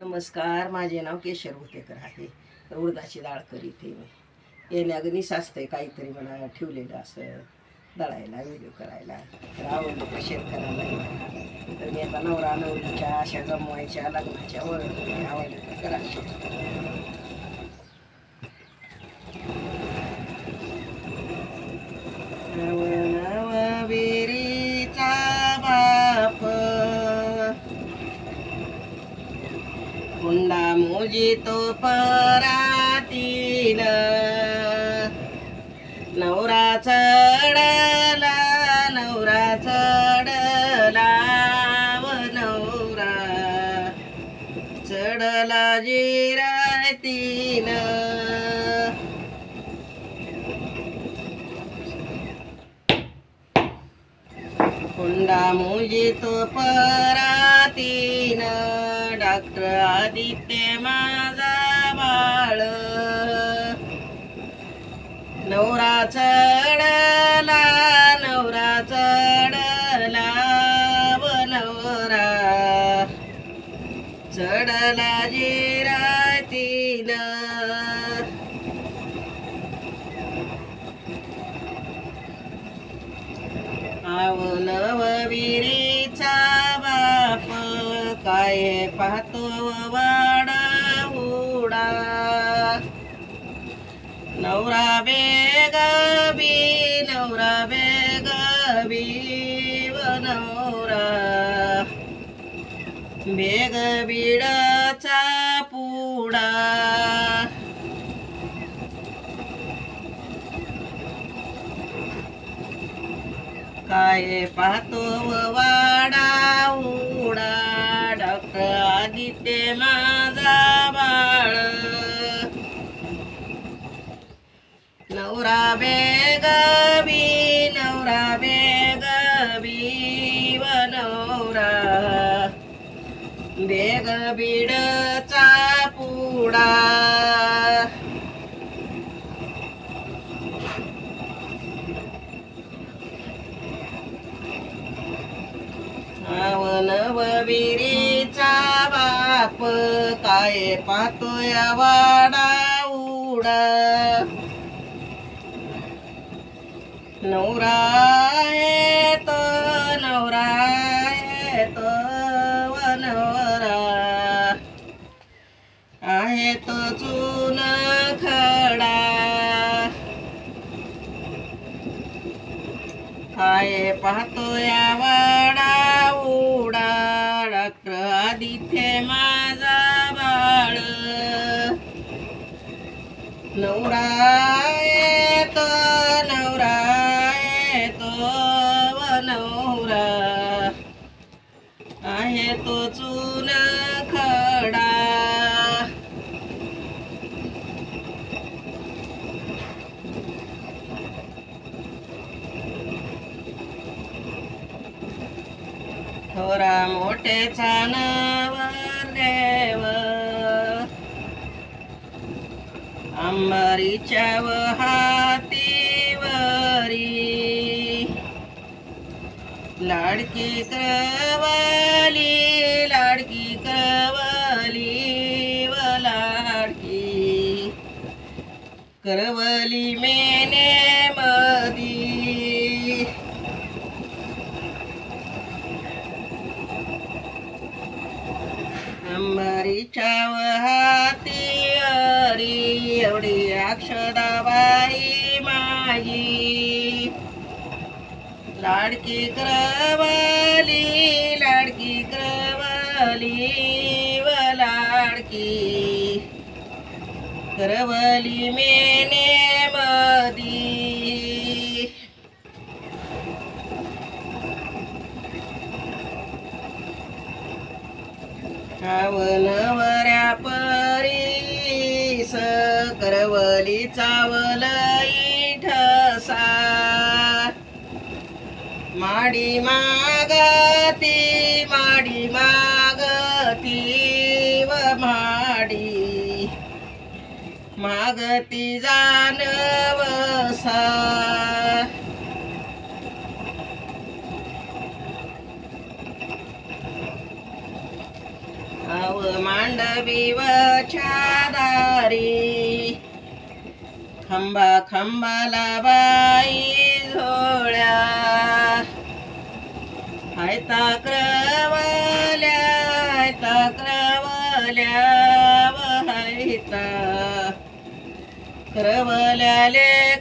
नमस्कार माझे नाव केशर भुतेकर आहे. उडदाची डाळ करीते मी. येण्यागनी साचतंय काहीतरी मला ठेवलेलं असं दळायला व्हिडिओ करायला. तर आवडलं शेअर करायला तर मी आता नवरा नवरीच्या अशा जमवायच्या लग्नाच्या ओळख आवडलं तर करा. हुंडा तो परातील. नवरा चढला नवरा चढला व नवरा चढला जिरातील हुंडा मोजी तो परातीन आदित्य माझा बाळ. नवरा चढला नवरा चढला व नवरा चढला जी बेग बिडाचा पुडा. काय पाहतो वाडा उडा डॉक्टर आदित्य माझा बाळ. नवरा बेगवी नवरा बे देग बिडचा पुडा. विरीचा बाप काय पातोय वाडा उडा. नवरा पाहतो या वाडा उडा डॉक्टर आदित्य माझा बाळ. नवरा मोठे छानवर देव. अंबारीच्या व हातीवरी. लाडकी क्रवली लाडकी क्रवली व लाडकी. करवली मेने मदी अंबारीच्या हाती अरी एवढी अक्षदाबाई माई लाडकी क्रवली लाडकी क्रवली व लाडकी. करवली मेने मदी. नवऱ्या परीस करवली चावल ठसा माडी मागती माडी मागती व माडी. मागती जानवसा मांडवी दारी खंबा खंबाला बाई झोळ्या. हायता क्रवल्या हायता क्रवल्या व हायता क्रवल्याले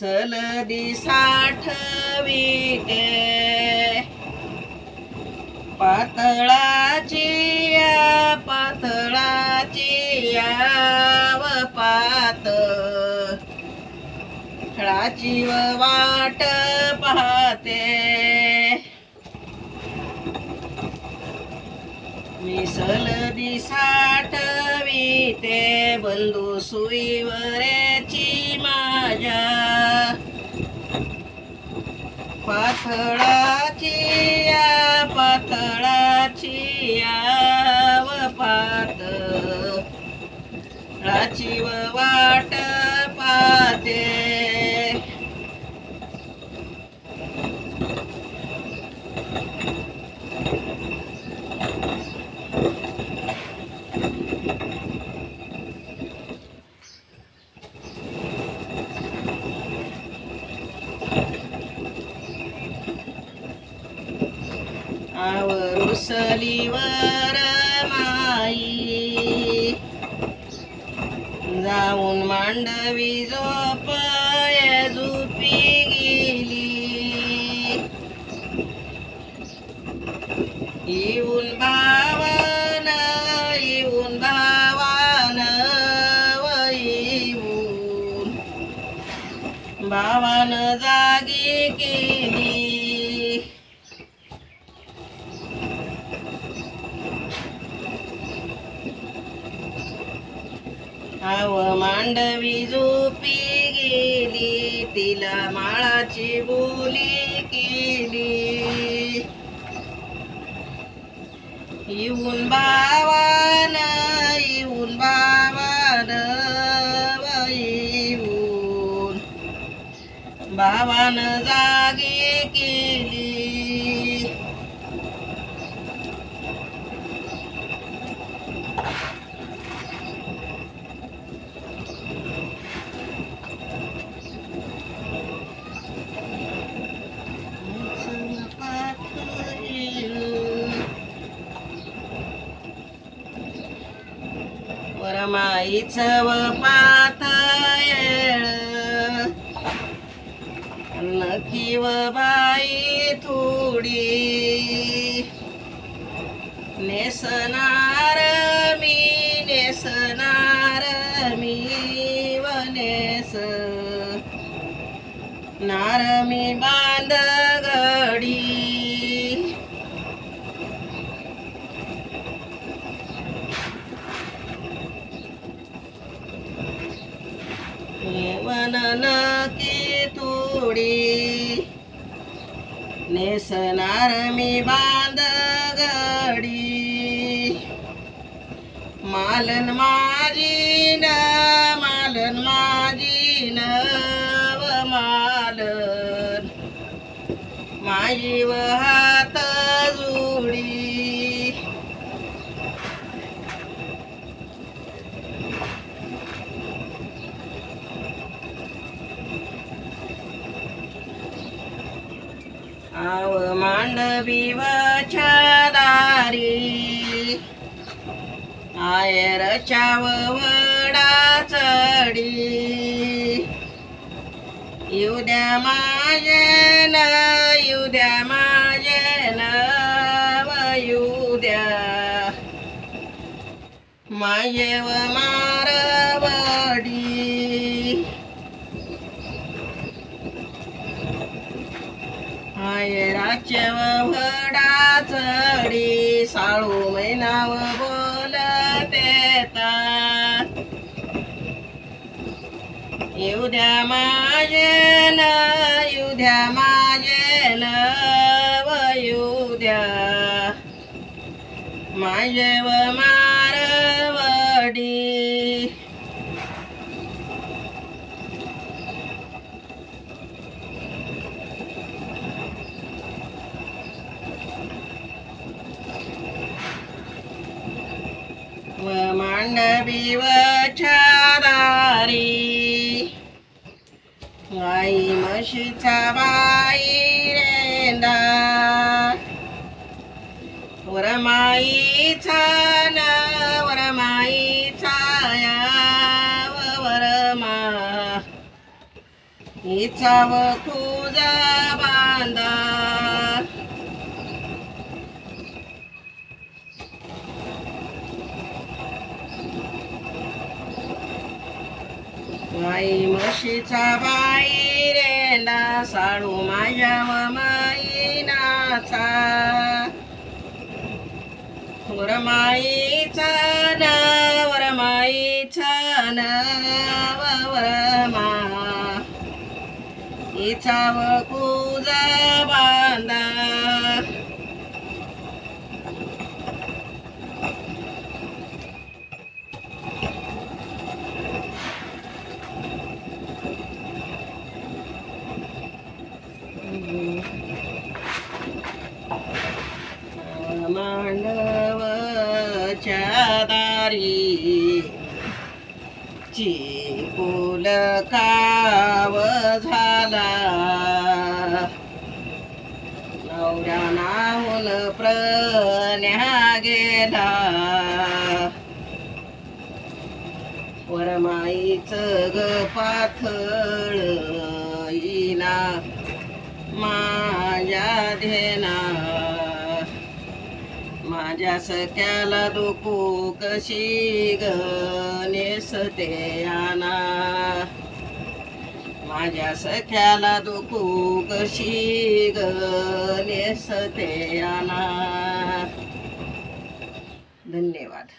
सलदी साठविते पातळाची या पातळाची याव पात. खळाची व वाट पाहते. मिसल साठविते बंधू सुईवरे माझ्या पातळाची या पातळाची या व पातळाची व वाट पाते आवरुसलीवर माई. जाऊन मांडवी झोपय झोपी गेली. येऊन बा आव मांडवी झोपी गेली तिला माळाची बोली केली. येऊन बावान येऊन बावान येऊन. बावान जागी चव पातळ नकी व बाई थोडी. नेसनार मी नेसनार मी व नेस नार मी बांध थोडी नेसनार मी बांध गडी मालन माझी न मालन माझी व मालन. माझी व हात जोडी नाव मांडवी दारी आयरच्या वडा चढी. येऊ द्या युद्या न येऊ द्या माझे व मा द्या माझे व मारवडी आयराच्या वडा चढी साळू मैनाव बोलते येऊ द्या माझे येऊ द्या माझे व येऊ द्या. माझे व मारवडी व मांडवी आई म्हशीचा बाई रेंदा वरमाईचा न वरमाईचा या व वरमा हिचा व तू बांधा आई म्हशीचा बाई रेंडा साडू माझ्या व माईनाचा वरमाईचा न वरमाईचा न व वरमा हिचा व कुजा बांधा मांडवच्या दारी चिकुल काव झाला. नवऱ्या नाहून प्रण्या गेला. परमाईच ग पाथळ माया माझ्या धेना. माझ्या सख्याला दुखू कशी ग? नेसते आना माझ्या सख्याला दुखू कशी ग? नेसते आना धन्यवाद.